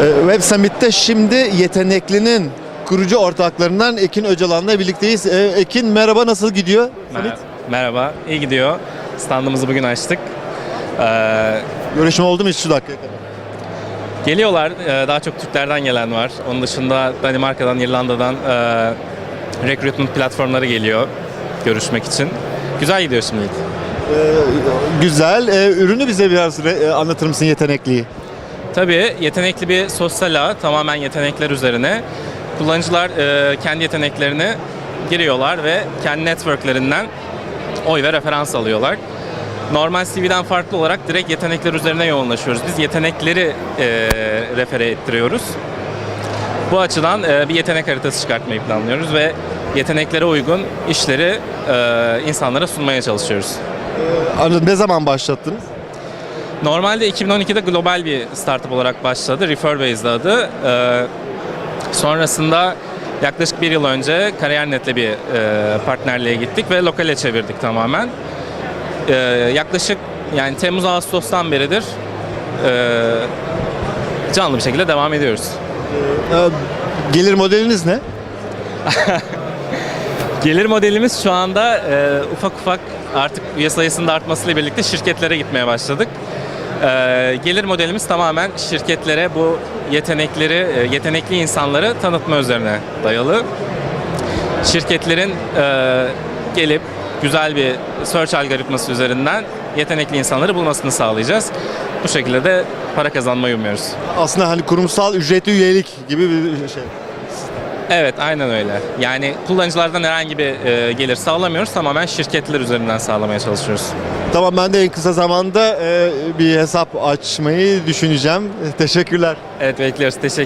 Ee, Web Summit'te şimdi Yeteneklinin kurucu ortaklarından Ekin Öcalan'la birlikteyiz. Ee, Ekin merhaba nasıl gidiyor? Summit? Mer- Merhaba, iyi gidiyor. Standımızı bugün açtık. Ee, Görüşme oldu mu hiç şu dakikaya kadar? geliyorlar, ee, daha çok Türklerden gelen var. Onun dışında Danimarka'dan, İrlanda'dan ee, recruitment platformları geliyor görüşmek için. Güzel gidiyor şimdilik. Ee, güzel. Ee, ürünü bize biraz re- e, anlatır mısın Yetenekli'yi? Tabii yetenekli bir sosyal ağ, tamamen yetenekler üzerine. Kullanıcılar ee, kendi yeteneklerini giriyorlar ve kendi networklerinden oy ve referans alıyorlar. Normal CV'den farklı olarak direkt yetenekler üzerine yoğunlaşıyoruz. Biz yetenekleri ee, refere ettiriyoruz. Bu açıdan ee, bir yetenek haritası çıkartmayı planlıyoruz ve yeteneklere uygun işleri ee, insanlara sunmaya çalışıyoruz. Anladım. Ne zaman başlattınız? Normalde 2012'de global bir startup olarak başladı. Referbased adı. Ee, sonrasında yaklaşık bir yıl önce KariyerNet'le bir e, partnerliğe gittik ve lokale çevirdik tamamen. Ee, yaklaşık yani Temmuz-Ağustos'tan beridir e, canlı bir şekilde devam ediyoruz. Ee, gelir modeliniz ne? Gelir modelimiz şu anda e, ufak ufak artık üye sayısının da artmasıyla birlikte şirketlere gitmeye başladık. E, gelir modelimiz tamamen şirketlere bu yetenekleri, e, yetenekli insanları tanıtma üzerine dayalı. Şirketlerin e, gelip güzel bir search algoritması üzerinden yetenekli insanları bulmasını sağlayacağız. Bu şekilde de para kazanmayı umuyoruz. Aslında hani kurumsal ücretli üyelik gibi bir şey. Evet, aynen öyle. Yani kullanıcılardan herhangi bir e, gelir sağlamıyoruz. Tamamen şirketler üzerinden sağlamaya çalışıyoruz. Tamam ben de en kısa zamanda e, bir hesap açmayı düşüneceğim. Teşekkürler. Evet bekliyoruz. Teşekkürler.